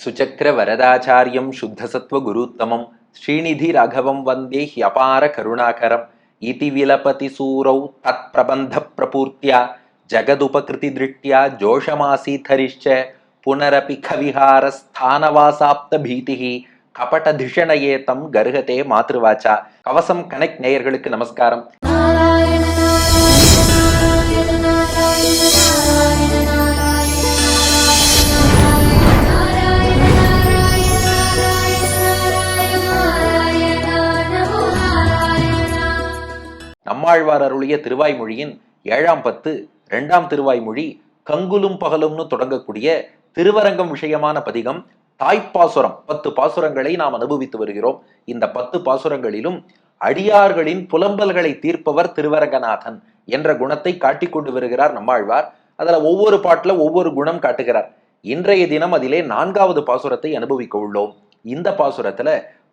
सुचक्रवरदाचार्यं शुद्धसत्त्वगुरुत्तमं श्रीनिधिराघवं वन्दे ह्यपार करुणाकरम् इति विलपति सूरौ तत्प्रबन्धप्रपूर्त्या जगदुपकृतिदृष्ट्या जोषमासीथरिश्च पुनरपि கவிஹாரஸ்தானவாசாப்தபீதிः கபடதிஷணயே தம் கர்ஹதே மாத்ருவாச்சா கவசம் கனெக்ட் நேயர்களுக்கு நமஸ்காரம் நம்மாழ்வார் அருளிய திருவாய்மொழியின் ஏழாம் பத்து இரண்டாம் திருவாய்மொழி கங்குலும் பகலும்னு தொடங்கக்கூடிய திருவரங்கம் விஷயமான பதிகம் தாய்ப்பாசுரம் பத்து பாசுரங்களை நாம் அனுபவித்து வருகிறோம். இந்த பத்து பாசுரங்களிலும் அடியார்களின் புலம்பல்களை தீர்ப்பவர் திருவரங்கநாதன் என்ற குணத்தை காட்டிக்கொண்டு வருகிறார் நம்மாழ்வார். அதுல ஒவ்வொரு பாட்டுல ஒவ்வொரு குணம் காட்டுகிறார். இன்றைய தினம் அதிலே நான்காவது பாசுரத்தை அனுபவிக்க உள்ளோம். இந்த பாசுரத்துல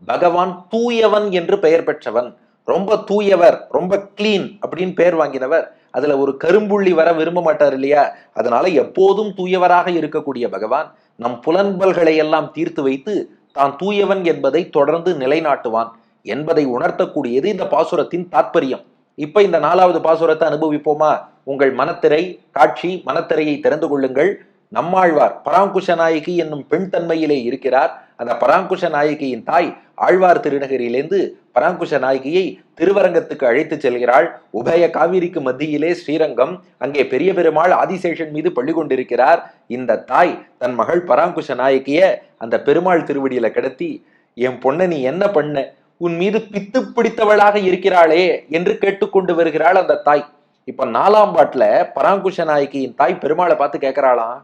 பகவான் தூயவன் என்று பெயர் பெற்றவன் ரொம்ப தூயவர் ரொம்ப கிளீன் அப்படின்னு பெயர் வாங்கினவர். அதுல ஒரு கரும்புள்ளி வர விரும்ப மாட்டார் இல்லையா? அதனால எப்போதும் தூயவராக இருக்கக்கூடிய பகவான் நம் புலன்பல்களை எல்லாம் தீர்த்து வைத்து தான் தூயவன் என்பதை தொடர்ந்து நிலைநாட்டுவான் என்பதை உணர்த்தக்கூடியது இந்த பாசுரத்தின் தாற்பயம். இப்ப இந்த நாலாவது பாசுரத்தை அனுபவிப்போமா? உங்கள் மனத்திரை காட்சி மனத்திரையை திறந்து கொள்ளுங்கள். நம்மாழ்வார். பராங்குஷ நாயகி என்னும் பெண் தன்மையிலே இருக்கிறார். அந்த பராங்குஷ நாயகியின் தாய் ஆழ்வார் திருநகரிலிருந்து பராங்குஷ நாயகியை திருவரங்கத்துக்கு அழைத்து செல்கிறாள். உபய காவிரிக்கு மத்தியிலே ஸ்ரீரங்கம் அங்கே பெரிய பெருமாள் ஆதிசேஷன் மீது பள்ளி கொண்டிருக்கிறார். இந்த தாய் தன் மகள் பராங்குஷ நாயகிய அந்த பெருமாள் திருவடியில கடத்தி என் பொண்ணை நீ என்ன பண்ண? உன் மீது பித்து பிடித்தவளாக இருக்கிறாளே என்று கேட்டுக்கொண்டு வருகிறாள் அந்த தாய். இப்ப நாலாம் பாட்டுல பராங்குஷ நாயகியின் தாய் பெருமாளை பார்த்து கேட்கிறாளாம்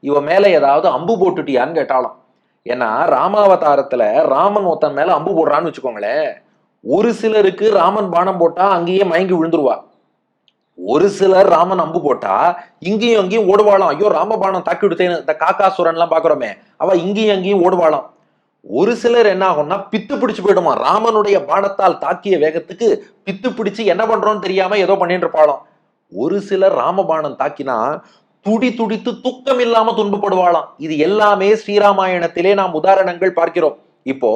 இவ மேல ஏதாவது அம்பு போட்டுட்டியான்னு கேட்டாலும். ஏன்னா ராமாவதாரத்துல ராமன் ஒருத்தன் மேல அம்பு போடுறான்னு வச்சுக்கோங்களேன். ஒரு சிலருக்கு ராமன் பானம் போட்டா அங்கேயே மயங்கி விழுந்துருவா. ஒரு சிலர் ராமன் அம்பு போட்டா இங்கேயும் அங்கேயும் ஓடுவாளாம். ஐயோ ராமபானம் தாக்கி விடுத்தேன்னு இந்த காக்காசுரன் எல்லாம் பாக்குறோமே. அவ இங்கேயும் அங்கேயும் ஓடுவாளாம். ஒரு சிலர் என்ன ஆகும்னா பித்து பிடிச்சு போயிடுமா. ராமனுடைய பானத்தால் தாக்கிய வேகத்துக்கு பித்து பிடிச்சு என்ன பண்றோம்னு தெரியாம ஏதோ பண்ணிட்டு இருப்பாளாம். ஒரு சிலர் ராமபானம் தாக்கினா துடி துடித்து தூக்கம் இல்லாம துன்பப்படுவாளாம். இது எல்லாமே ஸ்ரீராமாயணத்திலே நாம் உதாரணங்கள் பார்க்கிறோம். இப்போ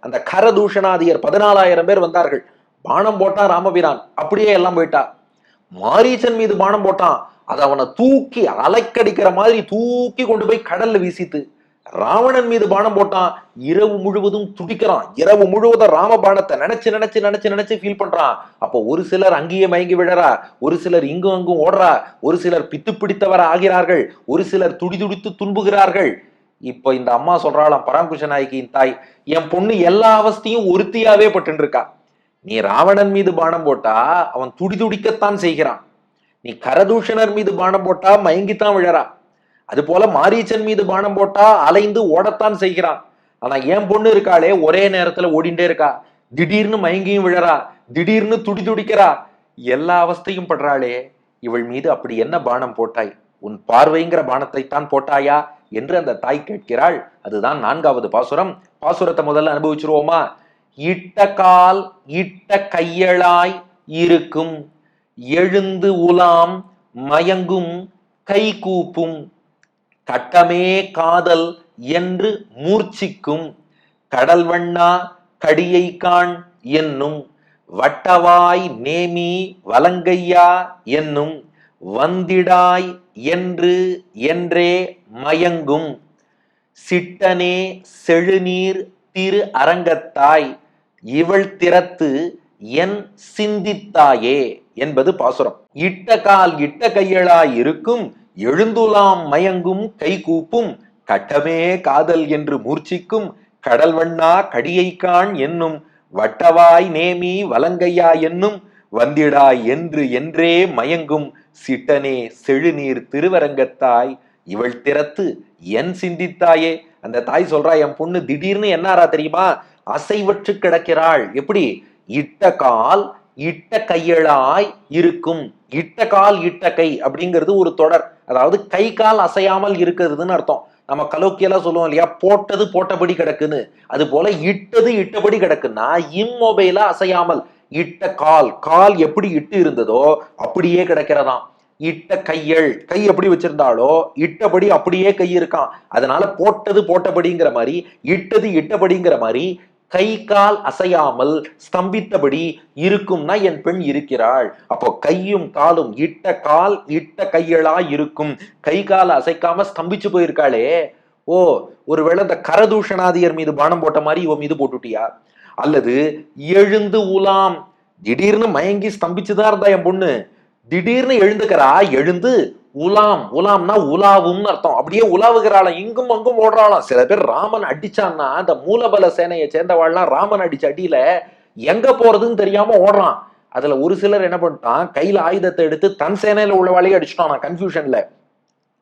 அந்த கரதூஷணாதியர் பதினாலாயிரம் பேர் வந்தார்கள். பானம் போட்டான் ராமபிரான். அப்படியே எல்லாம் போயிட்டா. மாரீச்சன் மீது பானம் போட்டான். அது அவனை தூக்கி அலைக்கடிக்கிற மாதிரி தூக்கி கொண்டு போய் கடல்ல வீசித்து ராவணன் மீது பானம் போட்டான். இரவு முழுவதும் துடிக்கிறான். இரவு முழுவதும் ராம பானத்தை நினைச்சு நினைச்சு நினைச்சு நினைச்சு ஃபீல் பண்றான். அப்போ ஒரு சிலர் அங்கேயே மயங்கி விழறா. ஒரு சிலர் இங்கும் அங்கும் ஓடுறா. ஒரு சிலர் பித்து பிடித்தவர் ஆகிறார்கள். ஒரு சிலர் துடிதுடித்து துன்புகிறார்கள். இப்போ இந்த அம்மா சொல்றாளாம் பராங்குஷ நாயகியின் தாய் என் பொண்ணு எல்லா அவஸ்தையும் ஒருத்தியாவே பட்டு இருக்கா நீ ராவணன் மீது பானம் போட்டா அவன் துடிதுடிக்கத்தான் செய்கிறான். நீ கரதூஷணர் மீது பானம் போட்டா மயங்கித்தான் விழறா. அது போல மாரீச்சன் மீது பானம் போட்டா அலைந்து ஓடத்தான் செய்கிறான். ஆனா என் பொண்ணு இருக்காளே ஒரே நேரத்துல ஓடிண்டே இருக்கா. திடீர்னு மயங்கியும் விழறா. திடீர்னு துடி துடிக்கிறா. எல்லா அவஸ்தையும் படுறாளே. இவள் மீது அப்படி என்ன பானம் போட்டாய்? உன் பார்வைங்கிற பானத்தை தான் போட்டாயா? என்று அந்த தாய் கேட்கிறாள். அதுதான் நான்காவது பாசுரம். பாசுரத்தை முதல்ல அனுபவிச்சிருவோமா? இட்ட கால் இட்ட கையளாய் இருக்கும். எழுந்து உலாம் மயங்கும் கை கூப்பும். கட்டமே காதல் என்று மூர்ச்சிக்கும் கடல் வண்ணா கடியை காண் என்னும் வட்டவாய் நேமி வலங்கையா என்னும் வந்திடாய் என்று என்றே மயங்கும். சிட்டனே செழுநீர் திரு அரங்கத்தாய் இவள் திறத்து என் சிந்தித்தாயே என்பது பாசுரம். இட்ட கால் இட்ட கையளாய் இருக்கும் எழுந்துலாம் மயங்கும் கை கூப்பும் கட்டமே காதல் என்று மூர்ச்சிக்கும் கடல் வண்ணா கடியை காண் என்னும் வட்டவாய் நேமி வலங்கையா என்னும் வந்திடாய் என்று என்றே மயங்கும் சிட்டனே செழுநீர் திருவரங்கத்தாய் இவள் திறத்து என் சிந்தித்தாயே. அந்த தாய் சொல்றா என் பொண்ணு திடீர்னு என்னாரா தெரியுமா? அசைவற்று கிடக்கிறாள். எப்படி? இட்ட கால் இட்ட கையளாய் இருக்கும். இட்ட கால் இட்ட கை அப்படிங்கிறது ஒரு தொடர். அதாவது கை கால் அசையாமல் இருக்கிறதுன்னு அர்த்தம். நம்ம கலோக்கியெல்லாம் சொல்லுவோம் இல்லையா? போட்டது போட்டபடி கிடக்குன்னு. அது போல இட்டது இட்டபடி கிடக்குன்னா இம்மொபைலா அசையாமல் இட்ட கால் கால் எப்படி இட்டு இருந்ததோ அப்படியே கிடக்கிறதாம். இட்ட கையள் கை எப்படி வச்சிருந்தாலோ இட்டபடி அப்படியே கை இருக்கான் அதனால போட்டது போட்டபடிங்கிற மாதிரி இட்டது இட்டபடிங்கிற மாதிரி கை கால் அசையாமல் ஸ்தம்பித்தபடி இருக்கும்னா என் பெண் இருக்கிறாள். அப்போ கையும் காலும் இட்ட கால் இட்ட கையளா இருக்கும் கை கால் அசைக்காம ஸ்தம்பிச்சு போயிருக்காளே. ஓ ஒருவேளை இந்த கரதூஷணாதியர் மீது பானம் போட்ட மாதிரி இவன் மீது போட்டுட்டியா? அல்லது எழுந்து உலாம். திடீர்னு மயங்கி ஸ்தம்பிச்சுதான் இருந்தா என் பொண்ணு. திடீர்னு எழுந்துக்கிறா எழுந்து உலாம் உலாம்னா உலாவும்னு அர்த்தம். அப்படியே உலாவுகிறாளாம் இங்கும் அங்கும் ஓடுறாளாம். சில பேர் ராமன் அடிச்சான்னா அந்த மூலபல சேனையை சேர்ந்தவாள்லாம் ராமன் அடிச்ச அடியில எங்க போறதுன்னு தெரியாம ஓடுறான். அதுல ஒரு சிலர் என்ன பண்ணிட்டான் கையில ஆயுதத்தை எடுத்து தன் சேனையில உள்ளவாளையே அடிச்சிட்டான் நான் கன்ஃபியூஷன்ல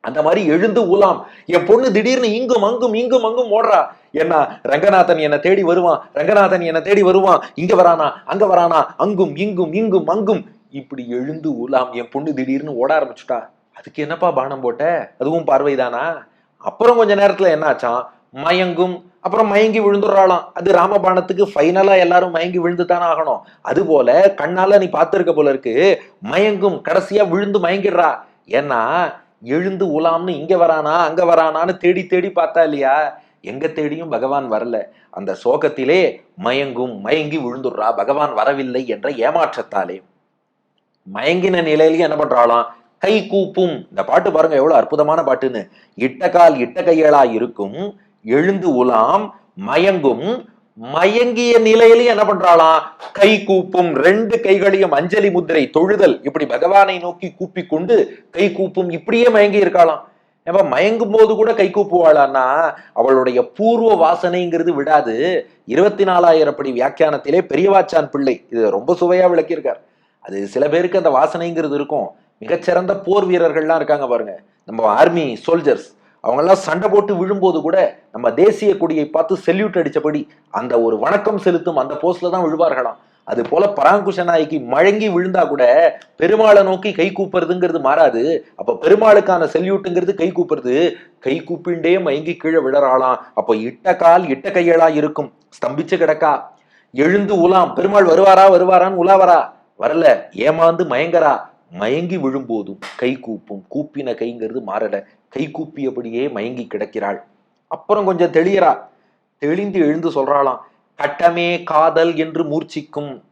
அந்த மாதிரி எழுந்து உலாம் என் பொண்ணு திடீர்னு இங்கும் அங்கும் இங்கும் அங்கும் ஓடுறா. என்ன ரங்கநாதன் என்னை தேடி வருவான் ரங்கநாதன் என்னை தேடி வருவான். இங்க வரானா அங்க வரானா அங்கும் இங்கும் இங்கும் அங்கும். இப்படி எழுந்து உலாம் என் பொண்ணு திடீர்னு ஓட ஆரம்பிச்சுட்டா. அதுக்கு என்னப்பா பானம் போட்ட? அதுவும் பார்வைதானா? அப்புறம் கொஞ்ச நேரத்துல என்னாச்சான் மயங்கும். அப்புறம் மயங்கி விழுந்துடுறாளாம். அது ராமபாணத்துக்கு ஃபைனலா எல்லாரும் மயங்கி விழுந்து தானே ஆகணும். அது போல கண்ணால நீ பார்த்துருக்க போல இருக்கு. மயங்கும். கடைசியா விழுந்து மயங்கிடுறா. ஏன்னா எழுந்து உலாம்னு இங்க வரானா அங்க வரானான்னு தேடி தேடி பார்த்தா இல்லையா? எங்க தேடியும் பகவான் வரல. அந்த சோகத்திலே மயங்கும் மயங்கி விழுந்துடுறா. பகவான் வரவில்லை என்ற ஏமாற்றத்தாலே. மயங்கின நிலையிலேயே என்ன பண்றாளாம்? கை கூப்பும். இந்த பாட்டு பாருங்க எவ்வளவு அற்புதமான பாட்டுன்னு. இட்டகால் இட்ட கையலா இருக்கும் எழுந்து உலாம் மயங்கும். மயங்கிய நிலையிலையும் என்ன பண்றாளாம்? கை கூப்பும் ரெண்டு கைகளையும் அஞ்சலி முத்திரை தொழுதல். இப்படி பகவானை நோக்கி கூப்பி கொண்டு கை கூப்பும் இப்படியே மயங்கி இருக்காளாம். ஏப்பா மயங்கும் போது கூட கை கூப்புவாளான்னா அவளுடைய பூர்வ வாசனைங்கிறது விடாது. இருபத்தி நாலாயிரம் படி வியாக்கியானத்திலே பெரியவாச்சான் பிள்ளை. இது ரொம்ப சுவையா விளக்கியிருக்கார். அது சில பேருக்கு அந்த வாசனைங்கிறது இருக்கும். மிகச்சிறந்த போர் வீரர்கள்லாம் இருக்காங்க பாருங்க. நம்ம ஆர்மி சோல்ஜர்ஸ் அவங்கெல்லாம் சண்டை போட்டு விழும்போது கூட நம்ம தேசிய கொடியை பார்த்து செல்யூட் அடித்தபடி அந்த ஒரு வணக்கம் செலுத்தும் அந்த போஸ்ட்ல தான் விழுவார்களாம். அது போல பராங்குஷ நாய்க்கு மழங்கி விழுந்தா கூட பெருமாளை நோக்கி கை கூப்புறதுங்கிறது மாறாது. அப்ப பெருமாளுக்கான செல்யூட்டுங்கிறது கை கூப்புறது. கை கூப்பிண்டே மயங்கி கீழே விழறாளாம். அப்போ இட்ட கால் இட்ட கையலா இருக்கும். ஸ்தம்பிச்சு கிடக்கா. எழுந்து உலாம். பெருமாள் வருவாரா? வருவாரான்னு உலாவரா. வரல. ஏமாந்து மயங்கரா மயங்கி விழும்போதும் கை கூப்பும். கூப்பின கைங்கிறது மாறல. கை கூப்பியபடியே மயங்கி கிடக்கிறாள். அப்புறம் கொஞ்சம் தெளியறா. தெளிந்து எழுந்து சொல்றாளாம் கட்டமே காதல் என்று மூர்ச்சிக்கும்.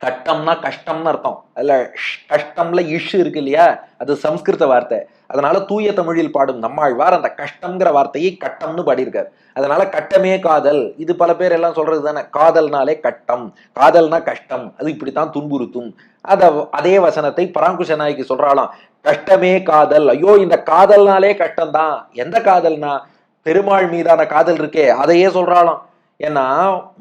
கட்டம்னா கஷ்டம்னு அர்த்தம். அதுல கஷ்டம்ல இஷு இருக்கு இல்லையா? அது சம்ஸ்கிருத வார்த்தை. அதனால தூய தமிழில் பாடும் நம்மாழ்வார் அந்த கஷ்டம்ங்கிற வார்த்தையை கட்டம்னு பாடியிருக்கார். அதனால கட்டமே காதல். இது பல பேர் எல்லாம் சொல்றது தானே காதல்னாலே கட்டம். காதல்னா கஷ்டம். அது இப்படித்தான் துன்புறுத்தும். அத அதே வசனத்தை பராங்குஷ நாய்க்கு சொல்றாளாம். கஷ்டமே காதல். ஐயோ இந்த காதல்னாலே கஷ்டம்தான். எந்த காதல்னா? பெருமாள் மீதான காதல் இருக்கே. அதையே சொல்றாளாம். ஏன்னா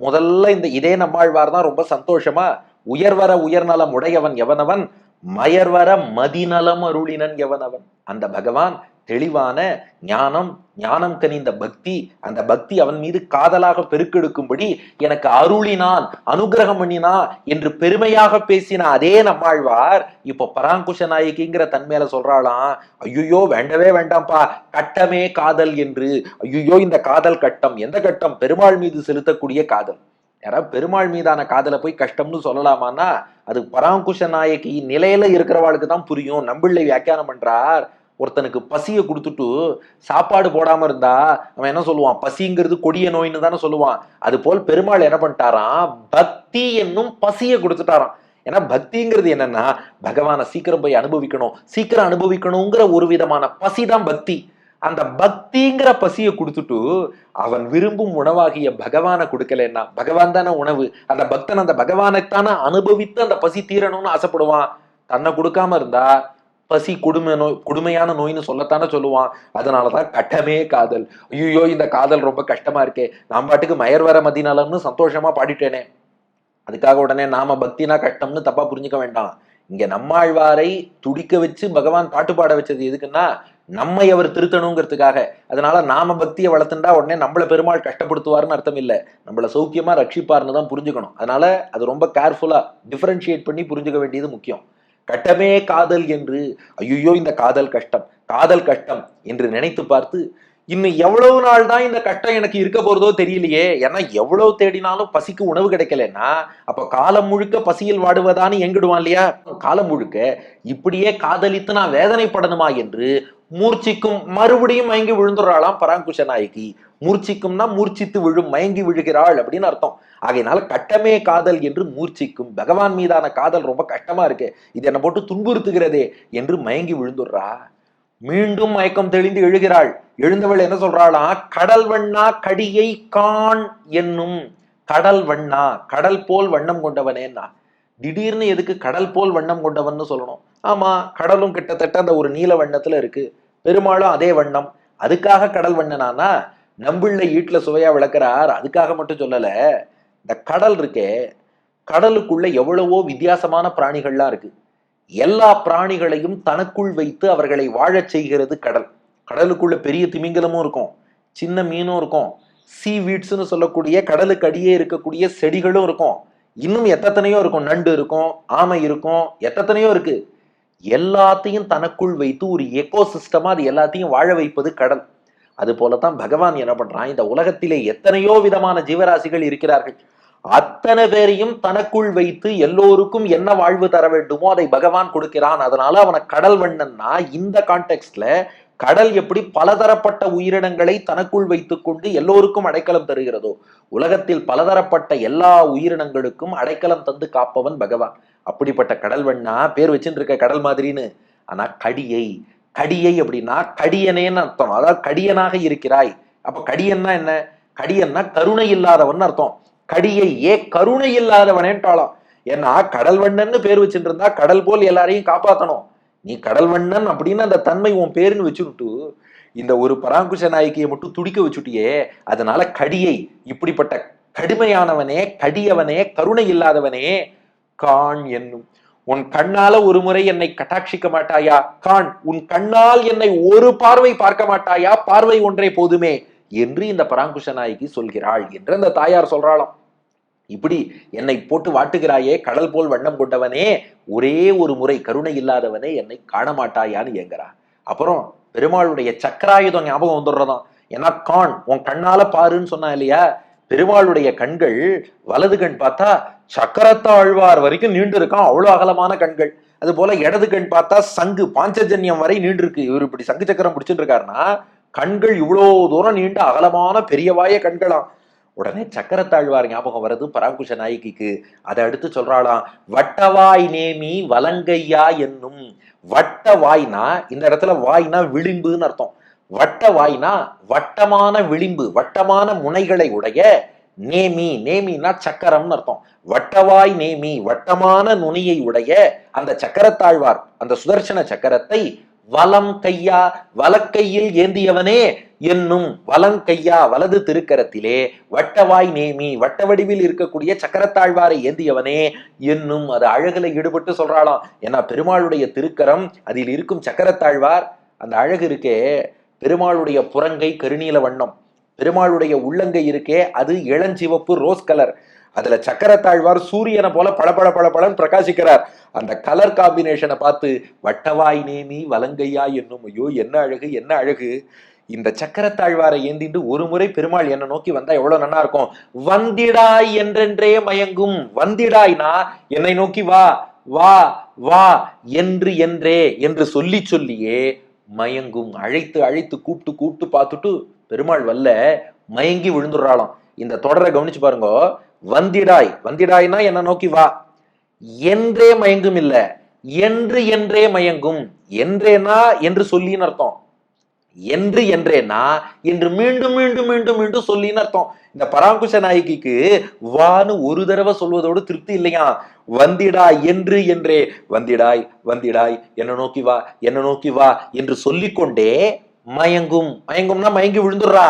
முதல்ல இந்த இதே நம்மாழ்வார் தான் ரொம்ப சந்தோஷமா உயர்வர உயர்நலம் உடையவன் எவனவன்? மயர்வர மதிநலம் அருளினன் எவனவன்? அந்த பகவான் தெளிவான ஞானம் ஞானம் கனிந்த பக்தி அந்த பக்தி அவன் மீது காதலாக பெருக்கெடுக்கும்படி எனக்கு அருளினான் அனுகிரகம் பண்ணினா என்று பெருமையாக பேசின அதே நம்மாழ்வார் இப்போ பராங்குஷ நாயகிங்கிற தன்மையில சொல்றாளாம் ஐயோ வேண்டவே வேண்டாம்ப்பா கட்டமே காதல் என்று. ஐயோ இந்த காதல் கட்டம் எந்த கட்டம்? பெருமாள் மீது செலுத்தக்கூடிய காதல். யாராவது பெருமாள் மீதான காதலை போய் கஷ்டம்னு சொல்லலாமான்னா அது பராங்குஷ நாயகி நிலையில இருக்கிறவாளுக்கு தான் புரியும். நம்பிள்ளை வியாக்கியானம் பண்றார். ஒருத்தனுக்கு பசியை கொடுத்துட்டு சாப்பாடு போடாம இருந்தா அவன் என்ன சொல்லுவான்? பசிங்கிறது கொடிய நோயின்னு தானே சொல்லுவான். அது போல் பெருமாள் என்ன பண்ணிட்டாராம்? பக்தி என்னும் பசியை கொடுத்துட்டாராம். ஏன்னா பக்திங்கிறது என்னன்னா பகவானை சீக்கிரம் போய் அனுபவிக்கணும். சீக்கிரம் அனுபவிக்கணுங்கிற ஒரு விதமான பசி தான் பக்தி. அந்த பக்திங்கிற பசியை கொடுத்துட்டு அவன் விரும்பும் உணவாகிய பகவானை கொடுக்கலன்னா பகவான் தானே உணவு. அந்த பக்தன் அந்த பகவானைத்தானே அனுபவித்து அந்த பசி தீரணும்னு ஆசைப்படுவான். தன்னை கொடுக்காம இருந்தா பசி கொடுமை நோய் கொடுமையான நோய்னு சொல்லத்தானே சொல்லுவான். அதனாலதான் கட்டமே காதல். ஐயோ இந்த காதல் ரொம்ப கஷ்டமா இருக்கே. நான் பாட்டுக்கு மயர்வர மதிநலம்னு சந்தோஷமா பாடிட்டேனே. அதுக்காக உடனே நாம பக்தினா கஷ்டம்னு தப்பா புரிஞ்சுக்க வேண்டாம். இங்க நம்மாழ்வாரை துடிக்க வச்சு பகவான் பாட்டு பாட வச்சது எதுக்குன்னா நம்மை அவர் திருத்தணுங்கிறதுக்காக. அதனால நாம பக்தியை வளர்த்துண்டா உடனே நம்மள பெருமாள் கஷ்டப்படுத்துவார்னு அர்த்தம் இல்லை. நம்மள சௌக்கியமா ரட்சிப்பார்னு தான் புரிஞ்சுக்கணும். அதனால அது ரொம்ப கேர்ஃபுல்லா டிஃபரன்ஷியேட் பண்ணி புரிஞ்சுக்க வேண்டியது முக்கியம். கட்டமே காதல் என்று. ஐயோ இந்த காதல் கஷ்டம். காதல் கஷ்டம் என்று நினைத்து பார்த்து இன்னும் எவ்வளவு நாள் தான் இந்த கஷ்டம் எனக்கு இருக்க போறதோ தெரியலையே. ஏன்னா எவ்வளவு தேடினாலும் பசிக்கு உணவு கிடைக்கலன்னா அப்ப காலம் முழுக்க பசியில் வாடுவதான்னு எங்கிடுவான் இல்லையா? காலம் முழுக்க இப்படியே காதலித்து நான் வேதனைப்படணுமா? என்று மூர்ச்சிக்கும் மறுபடியும் மயங்கி விழுந்துடுறாளாம் பராங்குஷ நாயகி. மூர்ச்சிக்கும்னா மூர்ச்சித்து விழும் மயங்கி விழுகிறாள் அப்படின்னு அர்த்தம். ஆகையினால கட்டமே காதல் என்று மூர்ச்சிக்கும் பகவான் மீதான காதல் ரொம்ப கஷ்டமா இருக்கு. இது என்னை போட்டு துன்புறுத்துகிறதே என்று மயங்கி விழுந்துடுறா. மீண்டும் மயக்கம் தெளிந்து எழுகிறாள். எழுந்தவள் என்ன சொல்றாளா? கடல் வண்ணா கடியை காண் என்னும் கடல் வண்ணா கடல் போல் வண்ணம் கொண்டவனேன்னா. திடீர்னு எதுக்கு கடல் போல் வண்ணம் கொண்டவன்னு சொல்லணும்? ஆமாம் கடலும் கிட்டத்தட்ட அந்த ஒரு நீல வண்ணத்தில் இருக்கு. பெரும்பாலும் அதே வண்ணம். அதுக்காக கடல் வண்ணனானா நம்பிள்ள ஈட்டில் சுவையாக விளக்குறார். அதுக்காக மட்டும் சொல்லலை. இந்த கடல் இருக்கே கடலுக்குள்ள எவ்வளவோ வித்தியாசமான பிராணிகள்லாம் இருக்கு. எல்லா பிராணிகளையும் தனக்குள் வைத்து அவர்களை வாழச் செய்கிறது கடல். கடலுக்குள்ள பெரிய திமிங்கலமும் இருக்கும். சின்ன மீனும் இருக்கும். சீ வீட்ஸ்னு சொல்லக்கூடிய கடலுக்கு அடியே இருக்கக்கூடிய செடிகளும் இருக்கும். இன்னும் எத்தனையோ இருக்கும். நண்டு இருக்கும் ஆமை இருக்கும். எத்தனையோ இருக்கு. எல்லாத்தையும் தனக்குள் வைத்து ஒரு எக்கோ சிஸ்டமா அது எல்லாத்தையும் வாழ வைப்பது கடல். அது போலதான் பகவான் என்ன பண்றான்? இந்த உலகத்திலே எத்தனையோ விதமான ஜீவராசிகள் இருக்கிறார்கள். அத்தனை பேரையும் தனக்குள் வைத்து எல்லோருக்கும் என்ன வாழ்வு தர வேண்டுமோ அதை பகவான் கொடுக்கிறான். அதனால அவனை கடல் வண்ணன்னா இந்த கான்டெக்ட்ல கடல் எப்படி பலதரப்பட்ட உயிரினங்களை தனக்குள் வைத்துக்கொண்டு எல்லோருக்கும் அடைக்கலம் தருகிறதோ உலகத்தில் பலதரப்பட்ட எல்லா உயிரினங்களுக்கும் அடைக்கலம் தந்து காப்பவன் பகவான். அப்படிப்பட்ட கடல் வண்ணா பேர் வச்சுட்டு இருக்க கடல் மாதிரின்னு. ஆனா கடியை கடியை அப்படின்னா கடியனேன்னு அர்த்தம். அதாவது கடியனாக இருக்கிறாய். அப்ப கடியன்னா என்ன? கடியன்னா கருணை இல்லாதவன் அர்த்தம். கடியை ஏ கருணை இல்லாதவனேன்ட்டாலும் ஏன்னா கடல் வண்ணன்னு பேர் வச்சுட்டு இருந்தா கடல் போல் எல்லாரையும் காப்பாத்தணும். நீ கடல் வண்ணன் அப்படின்னு அந்த தன்மை உன் பேருன்னு வச்சுட்டு இந்த ஒரு பராங்குஷ நாயகியை மட்டும் துடிக்க வச்சுட்டியே அதனால கடியை இப்படிப்பட்ட கடுமையானவனே கடியவனே கருணை இல்லாதவனே காண் என்னும். உன் கண்ணால ஒரு முறை என்னை கட்டாட்சிக்க மாட்டாயா? காண் உன் கண்ணால் என்னை ஒரு பார்வை பார்க்க மாட்டாயா? பார்வை ஒன்றே போதுமே என்று இந்த பராங்குஷ நாயகி சொல்கிறாள் என்று அந்த தாயார் சொல்றாளாம். இப்படி என்னை போட்டு வாட்டுகிறாயே கடல் போல் வண்ணம் கொண்டவனே ஒரே ஒரு முறை கருணை இல்லாதவனே என்னை காண மாட்டாயான்னு ஏங்குறா அப்புறம் பெருமாளுடைய சக்கராயுதம் ஞாபகம் வந்துடுறதாம். ஏன்னா கான் உன் கண்ணால பாருன்னு சொன்னா இல்லையா? பெருமாளுடைய கண்கள் வலது கண் பார்த்தா சக்கரத்தாழ்வார் வரைக்கும் நீண்டு இருக்கான் அகலமான கண்கள். அது போல இடது கண் பார்த்தா சங்கு பாஞ்சஜன்யம் வரை நீண்டு இருக்கு இவர் இப்படி சங்கு சக்கரம் பிடிச்சிட்டு இருக்காருன்னா கண்கள் இவ்வளோ தூரம் நீண்ட அகலமான பெரியவாய கண்களாம். உடனே சக்கரத்தாழ்வார் ஞாபகம் வருது பராங்குஷ நாயகிக்கு. அதை அடுத்து சொல்றாளாம் வட்டவாய் நேமி வலங்கையா என்னும். வட்ட வாய்னா இந்த இடத்துல வாய்னா விளிம்புன்னு அர்த்தம். வட்ட வாய்னா வட்டமான விளிம்பு வட்டமான முனைகளை உடைய நேமி. நேமினா சக்கரம்னு அர்த்தம். வட்டவாய் நேமி வட்டமான நுனியை உடைய அந்த சக்கரத்தாழ்வார் அந்த சுதர்சன சக்கரத்தை வலம் கையா வலக்கையில் ஏந்தியவனே என்னும் வலங்கையா வலது திருக்கரத்திலே வட்டவாய் நேமி வட்ட வடிவில் இருக்கக்கூடிய சக்கரத்தாழ்வாரை ஏந்தியவனே என்னும் அது அழகுல ஈடுபட்டு சொல்றாளாம். ஏன்னா பெருமாளுடைய திருக்கரம் அதில் இருக்கும் சக்கரத்தாழ்வார் அந்த அழகு இருக்கே. பெருமாளுடைய புறங்கை கருநீல வண்ணம். பெருமாளுடைய உள்ளங்கை இருக்கே அது இளஞ்சிவப்பு ரோஸ் கலர். அதுல சக்கரத்தாழ்வார் சூரியனை போல பளபள பளபளன்னு பிரகாசிக்கிறார். அந்த கலர் காம்பினேஷனை பார்த்து வட்டவாய் நேமி வலங்கையா என்னும் ஐயோ என்ன அழகு என்ன அழகு? இந்த சக்கரத்தாழ்வாரை ஏந்திண்டு ஒரு முறை பெருமாள் என்ன நோக்கி வந்தா எவ்வளவு நல்லா இருக்கும். வந்திடாய் என்றென்றே மயங்கும். வந்திடாய்னா என்னை நோக்கி வா வா வா என்று என்றே என்று சொல்லி சொல்லியே மயங்கும் அழைத்து அழைத்து கூப்பிட்டு கூப்பிட்டு பார்த்துட்டு பெருமாள் வல்ல மயங்கி விழுந்துடுறாளாம். இந்த தொடரை கவனிச்சு பாருங்க. வந்திடாய். வந்திடாய்னா என்ன? நோக்கி வா. என்றே மயங்கும் இல்ல என்று என்றே மயங்கும். என்றேனா? என்று சொல்லின்னு அர்த்தம். என்று என்றேனா என்று மீண்டும் மீண்டும் மீண்டும் மீண்டும் சொல்லின்னு அர்த்தம். இந்த பராங்குஷ நாயகிக்கு வான்னு ஒரு தடவை சொல்வதோடு திருப்தி இல்லையா? வந்திடாய் என்று என்றே வந்திடாய் வந்திடாய் என்ன நோக்கி வா என்ன நோக்கி வா என்று சொல்லிக்கொண்டே மயங்கும். மயங்கும்னா மயங்கி விழுந்துடுறா.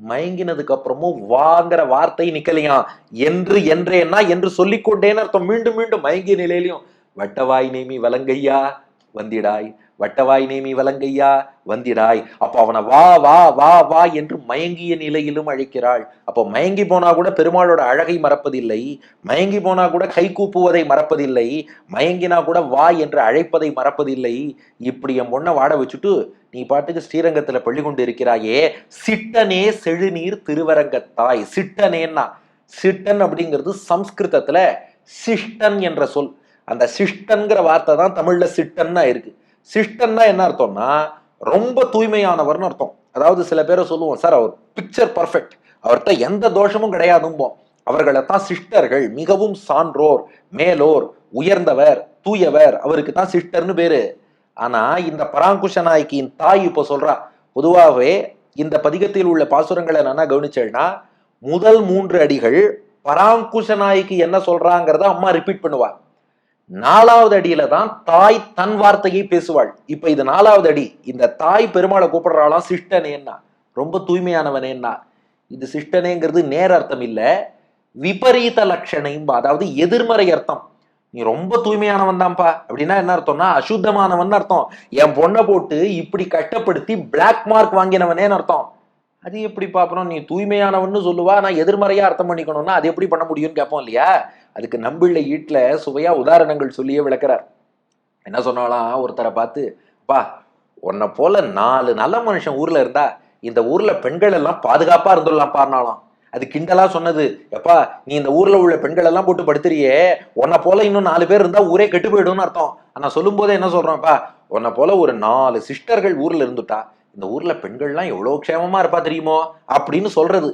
மயங்கினதுக்கு அப்புறமும் வாங்கிற வார்த்தை நிக்கலையாம் என்று என்றேன்னா என்று சொல்லிக்கொண்டேன்னு அர்த்தம். மீண்டும் மீண்டும் மயங்கிய நிலையிலையும் வட்டவாய் நேமி வலங்கையா வந்திடாய் வட்டவாய் நேமி வலங்கையா? வந்திடாய் அப்போ அவனை வா வா வா வா என்று மயங்கிய நிலையிலும் அழைக்கிறாள். அப்போ மயங்கி போனா கூட பெருமாளோட அழகை மறப்பதில்லை. மயங்கி போனா கூட கை கூப்புவதை மறப்பதில்லை. மயங்கினா கூட வா என்று அழைப்பதை மறப்பதில்லை. இப்படி என் பொண்ணை வாட வச்சுட்டு நீ பாட்டுக்கு ஸ்ரீரங்கத்துல பள்ளி கொண்டு இருக்கிறாயே. சிட்டனே செழுநீர் திருவரங்கத்தாய். சிட்டனேன்னா சிட்டன் அப்படிங்கிறது சம்ஸ்கிருதத்துல சிஷ்டன் என்ற சொல். அந்த சிஷ்டன்கிற வார்த்தை தான் தமிழ்ல சிட்டன்னா இருக்கு. சிஷ்டன்னா என்ன அர்த்தம்னா ரொம்ப தூய்மையானவர்னு அர்த்தம். அதாவது சில பேரை சொல்லுவோம் சார் அவர் பிக்சர் பர்ஃபெக்ட் அவர்கிட்ட எந்த தோஷமும் கிடையாதும்போம். அவர்களை தான் சிஸ்டர்கள் மிகவும் சான்றோர் மேலோர் உயர்ந்தவர் தூயவர். அவருக்கு தான் சிஸ்டர்னு பேரு. ஆனா இந்த பராங்குஷ நாயக்கியின் தாய் இப்போ சொல்றா பொதுவாகவே இந்த பதிகத்தில் உள்ள பாசுரங்களை நான் கவனிச்சேன்னா முதல் மூன்று அடிகள் பராங்குஷ நாய்க்கு என்ன சொல்றாங்கிறத அம்மா ரிப்பீட் பண்ணுவா. நாலாவது அடியில தான் தாய் தன் வார்த்தையை பேசுவாள். இப்ப இது நாலாவது அடி. இந்த தாய் பெருமாளை கூப்பிடுறாளாம் சிஷ்டனேன்னா ரொம்ப தூய்மையானவனேன்னா இது சிஷ்டனேங்கிறது நேர் அர்த்தம் இல்ல. விபரீத லட்சணையும் அதாவது எதிர்மறை அர்த்தம். நீ ரொம்ப தூய்மையானவன் தான்ப்பா. அப்படின்னா என்ன அர்த்தம்னா அசுத்தமானவன் அர்த்தம். என் பொண்ணை போட்டு இப்படி கஷ்டப்படுத்தி பிளாக் மார்க் வாங்கினவனேன்னு அர்த்தம். அது எப்படி பாப்புறோம் நீ தூய்மையானவன்னு சொல்லுவா? நான் எதிர்மறையா அர்த்தம் பண்ணிக்கணும்னா அது எப்படி பண்ண முடியும்னு கேட்போம் இல்லையா? அதுக்கு நம்பிள்ளை ஈட்டில் சுவையாக உதாரணங்கள் சொல்லியே விளக்கிறார். என்ன சொன்னாலாம் ஒருத்தரை பார்த்து பா உன்னை போல நாலு நல்ல மனுஷன் ஊரில் இருந்தா இந்த ஊரில் பெண்கள் எல்லாம் பாதுகாப்பாக இருந்துடலாம் பாருனாலாம் அது கிண்டலா சொன்னது. எப்பா நீ இந்த ஊர்ல உள்ள பெண்கள் எல்லாம் போட்டு படுத்துறியே. உன்னை போல இன்னும் நாலு பேர் இருந்தா ஊரே கெட்டு போயிடும்னு அர்த்தம். ஆனா சொல்லும் போதே என்ன சொல்றோம்ப்பா உன்னை போல ஒரு நாலு சிஸ்டர்கள் ஊர்ல இருந்துட்டா இந்த ஊர்ல பெண்கள்லாம் எவ்வளோ க்ஷேமமா இருப்பா தெரியுமோ? அப்படின்னு சொல்றது.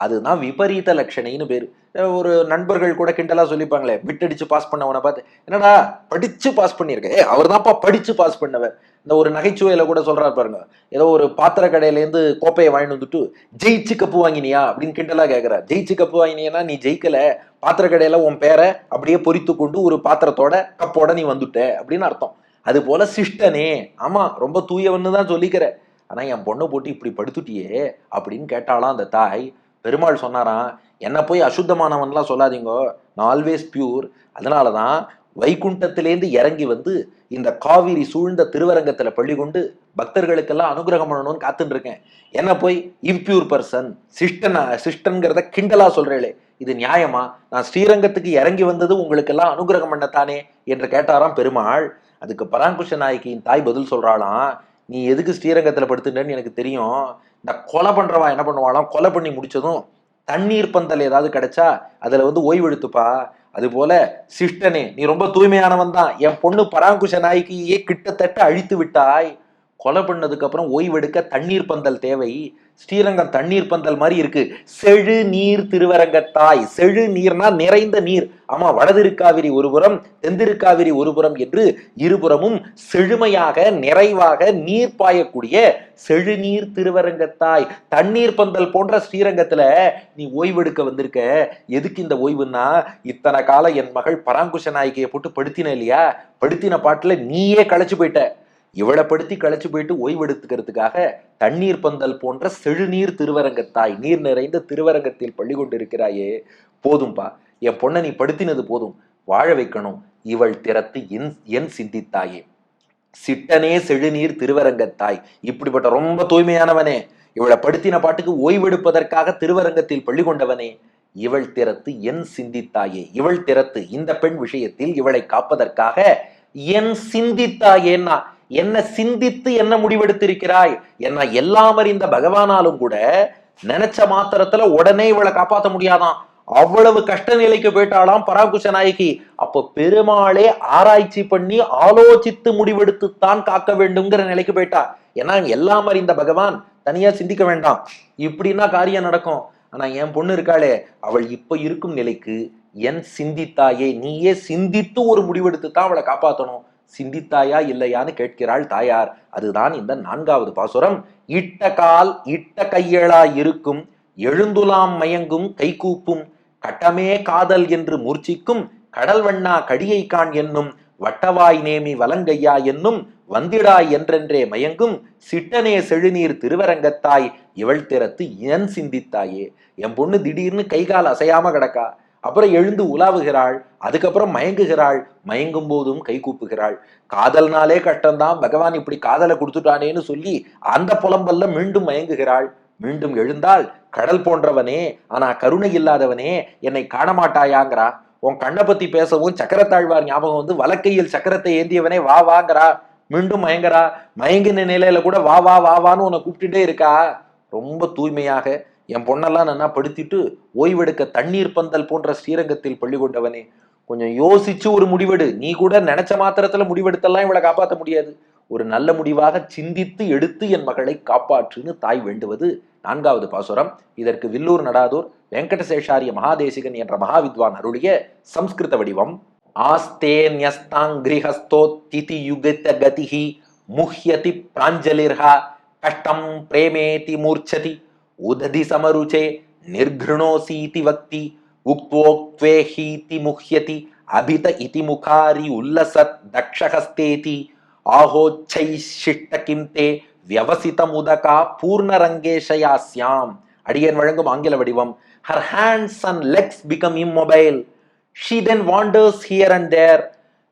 அதுதான் விபரீத லட்சணைன்னு பேரு. ஒரு நண்பர்கள் கூட கிண்டலா சொல்லிப்பாங்களே விட்டடிச்சு பாஸ் பண்ணவனை பார்த்து என்னடா படிச்சு பாஸ் பண்ணியிருக்கேன் ஏ அவர் தான்ப்பா படிச்சு பாஸ் பண்ணவர் இந்த ஒரு நகைச்சுவையில கூட சொல்றாரு பாருங்க. ஏதோ ஒரு பாத்திர கடையிலேருந்து கோப்பையை வாங்கிட்டு வந்துட்டு ஜெயிச்சு கப்பு வாங்கினியா? அப்படின்னு கிண்டலா கேக்குறார். ஜெயிச்சு கப்பு வாங்கினியன்னா நீ ஜெயிக்கல. பாத்திர கடையில உன் பேரை அப்படியே பொறித்து கொண்டு ஒரு பாத்திரத்தோட கப்போட நீ வந்துட்ட. அப்படின்னு அர்த்தம். அது போல சிஷ்டனே. ஆமா ரொம்ப தூயவன்னு தான் சொல்லிக்கிற. ஆனா என் பொண்ணை போட்டு இப்படி படுத்துட்டியே? அப்படின்னு கேட்டாலாம் அந்த தாய். பெருமாள் சொன்னாராம் என்னை போய் அசுத்தமானவன்லாம் சொல்லாதீங்கோ. நான் ஆல்வேஸ் பியூர் அதனால தான் வைகுண்டத்திலேருந்து இறங்கி வந்து இந்த காவிரி சூழ்ந்த திருவரங்கத்தில் பள்ளி கொண்டு பக்தர்களுக்கெல்லாம் அனுகிரகம் பண்ணணும்னு காத்துட்டுருக்கேன் என்ன போய் இம்பியூர் பர்சன் சிஷ்டனா சிஷ்டன்கிறத கிண்டலாக சொல்கிறேளே இது நியாயமா? நான் ஸ்ரீரங்கத்துக்கு இறங்கி வந்தது உங்களுக்கெல்லாம் அனுகிரகம் பண்ணத்தானே என்று கேட்டாராம் பெருமாள். அதுக்கு பராங்குஷ நாயகியின் தாய் பதில் சொல்கிறாளாம் நீ எதுக்கு ஸ்ரீரங்கத்தில் படுத்துட்டேன்னு எனக்கு தெரியும். இந்த கொலை பண்ணுறவா என்ன பண்ணுவாளாம்? கொலை பண்ணி முடிச்சதும் தண்ணீர் பந்தல் ஏதாவது கிடைச்சா அதுல வந்து ஓய்வெடுத்துப்பா. அது போல சிஷ்டனே நீ ரொம்ப தூய்மையானவன் தான். என் பொண்ணு பராங்குஷ நாய்க்கியே கிட்டத்தட்ட அழித்து விட்டாய். கொலை பண்ணதுக்கு அப்புறம் ஓய்வெடுக்க தண்ணீர் பந்தல் தேவை. ஸ்ரீரங்கம் தண்ணீர் பந்தல் மாதிரி இருக்கு. செழு நீர் திருவரங்கத்தாய். செழு நீர்னா நிறைந்த நீர். ஆமா வடதிருக்காவிரி ஒருபுறம் தென்திருக்காவிரி ஒருபுறம் என்று இருபுறமும் செழுமையாக நிறைவாக நீர் பாயக்கூடிய செழுநீர் திருவரங்கத்தாய். தண்ணீர் பந்தல் போன்ற ஸ்ரீரங்கத்துல நீ ஓய்வெடுக்க வந்திருக்க. எதுக்கு இந்த ஓய்வுன்னா இத்தனை காலம் என் மகள் பராங்குஷ நாயகியை போட்டு படுத்தின இல்லையா? படுத்தின பாட்டுல நீயே களைச்சு போயிட்ட. இவளை படுத்தி களைச்சு போயிட்டு ஓய்வெடுத்துக்கிறதுக்காக தண்ணீர் பந்தல் போன்ற செழுநீர் திருவரங்கத்தாய் நீர் நிறைந்த திருவரங்கத்தில் பள்ளி கொண்டிருக்கிறாயே. போதும்பா என் பொண்ணை நீ படுத்தினது போதும். வாழ வைக்கணும். இவள் திறத்து என் என் சிந்தித்தாயே. சிட்டனே செழுநீர் திருவரங்கத்தாய். இப்படிப்பட்ட ரொம்ப தூய்மையானவனே. இவளை படுத்தின பாட்டுக்கு ஓய்வெடுப்பதற்காக திருவரங்கத்தில் பள்ளி கொண்டவனே. இவள் திறத்து என் சிந்தித்தாயே. இவள் திறத்து இந்த பெண் விஷயத்தில் இவளை காப்பதற்காக என் சிந்தித்தாயேன்னா. என்ன சிந்தித்து என்ன முடிவெடுத்திருக்கிறாய் என்ன எல்லாம் அறிந்த பகவானாலும் கூட நினைச்ச மாத்திரத்துல உடனே இவளை காப்பாற்ற முடியாதாம் அவ்வளவு கஷ்ட நிலைக்கு போயிட்டாலாம் பராகுஷ நாயகி. அப்போ பெருமாளே ஆராய்ச்சி பண்ணி ஆலோசித்து முடிவெடுத்துத்தான் காக்க வேண்டும்ங்கிற நிலைக்கு போயிட்டா. ஏன்னா எல்லாம் அறிந்த பகவான் தனியா சிந்திக்க வேண்டாம். இப்படின்னா காரியம் நடக்கும். ஆனா என் பொண்ணு இருக்காளே அவள் இப்ப இருக்கும் நிலைக்கு என் சிந்தித்தாயே நீயே சிந்தித்து ஒரு முடிவெடுத்து தான் அவளை காப்பாத்தணும். சிந்தித்தாயா இல்லையான்னு கேட்கிறாள் தாயார். அதுதான் இந்த நான்காவது பாசுரம். இட்ட கால் இட்ட கையளா இருக்கும். எழுந்துலாம் மயங்கும் கைகூப்பும். கட்டமே காதல் என்று மூர்ச்சிக்கும். கடல் வண்ணா கடியை கான் என்னும். வட்டவாய் நேமி வலங்கையா என்னும். வந்திடாய் என்றென்றே மயங்கும். சிட்டனே செழுநீர் திருவரங்கத்தாய். இவள் திறத்து ஏன் சிந்தித்தாயே. என் பொண்ணு திடீர்னு கைகால் அசையாம கிடக்கா. அப்புறம் எழுந்து உலாவுகிறாள் அதுக்கப்புறம் மயங்குகிறாள் மயங்கும் போதும் கை கூப்புகிறாள். காதல்னாலே கஷ்டம்தான் பகவான் இப்படி காதலை கொடுத்துட்டானேன்னு சொல்லி அந்த புலம்பல்ல மீண்டும் மயங்குகிறாள். மீண்டும் எழுந்தால் கடல் போன்றவனே ஆனா கருணை இல்லாதவனே என்னை காணமாட்டாயாங்கிறா. உன் கண்ணை பத்தி பேசவும் சக்கரத்தாழ்வார் ஞாபகம் வந்து வலக்கையில் சக்கரத்தை ஏந்தியவனே வா வாங்கிறா. மீண்டும் மயங்கரா மயங்கின நிலையில கூட வா வா வா வான்னு உன்னை கூப்பிட்டுட்டே இருக்கா. ரொம்ப தூய்மையாக என் பொண்ணெல்லாம் நான் படுத்திட்டு ஓய்வெடுக்க தண்ணீர் பந்தல் போன்ற ஸ்ரீரங்கத்தில் பள்ளி கொண்டவனே கொஞ்சம் யோசிச்சு ஒரு முடிவெடு. நீ கூட நினைச்ச மாத்திரத்துல முடிவெடுத்தெல்லாம் இவளை காப்பாற்ற முடியாது. ஒரு நல்ல முடிவாக சிந்தித்து எடுத்து என் மகளை காப்பாற்றுன்னு தாய் வேண்டுவது நான்காவது பாசுரம். இதற்கு வில்லூர் நடாதூர் வெங்கடசேஷாரிய மகாதேசிகன் என்ற மகாவித்வான் அருளிய சம்ஸ்கிருத வடிவம். ஆஸ்தே ன்யஸ்தாங்கிரிஹஸ்தோ திதி கதிஹி முஹ்யதி பிராஞ்சலிர்ஹா கஷ்டம் பிரேமேதி மூர்ச்சதி. உததி சமருச்சே நிர்கிருணோசீதி வக்தி உக்தோக்வே ஹீதி முஹ்யதி அபித இதி முகாரி உல்லசத் தக்ஷஹஸ்தேதி ஆஹோச்சை ஷிட்ட கிம்தே வியவசித முதகா பூர்ணரங்கேஷயாஸ்யாம் அடியன் வழங்கும் ஆங்கில வடிவம் her hands and legs become immobile she then wanders here and there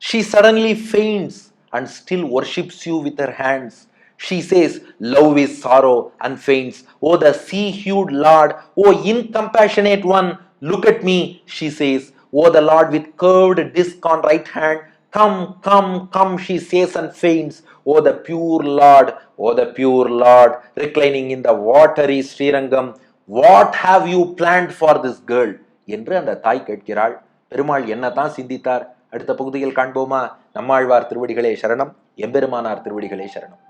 she suddenly faints and still worships you with her hands she says love is sorrow and faints oh the sea hued lord oh incompassionate one look at me she says oh the lord with curved disc on right hand Come, come, come, she says and faints. Oh, the pure Lord, oh, the pure Lord, reclining in the watery Srirangam, what have you planned for this girl? என்று அந்த தாய் கேட்கிறாள் பெருமாள் என்னதான் சிந்தித்தார் அடுத்த பகுதியில் காண்போமா நம்மாழ்வார் திருவடிகளே சரணம் எம்பெருமானார் திருவடிகளே சரணம்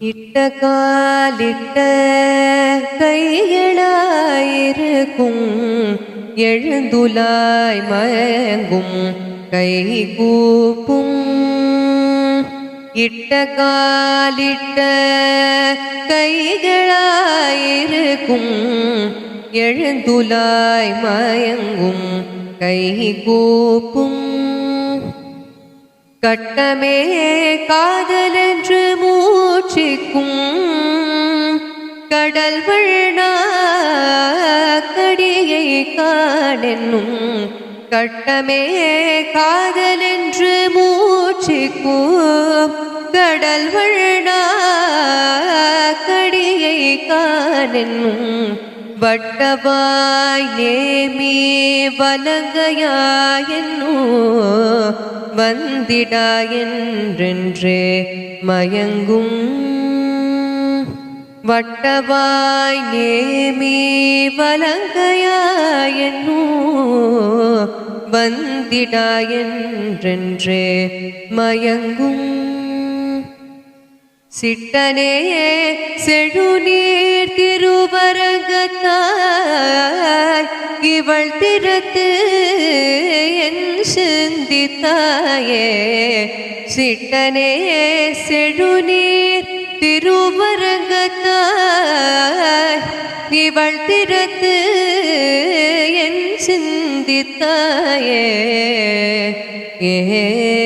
இட்ட காலிட்ட கைகளாயிருக்கும் எழுந்துலாய் மயங்கும் கை கூப்பும் இட்ட காலிட்ட கைகளாயிருக்கும் எழுந்துலாய் மயங்கும் கை கூப்பும் கட்டமே காதலென்று மூச்சிக்கும். கடல் கடியை காணென்னும். கட்டமே காதலென்று மூச்சிக்கும். கடல் கடியை காணென்னும். வட்டவாய் நேமி வலங்கையாயன்னோ வந்திடா மயங்கும். வட்டவாய் நேமி வலங்கையாயன்னோ வந்திடா மயங்கும். சிட்டனே செழுநீர் திருவரங்கத்தாய் இவள் திறத்து என் சிந்தித்தாயே. சிட்டனே செழுநீர் திருவரங்கத்தாய் இவள் திறத்து என் சிந்தித்தாயே. ஏ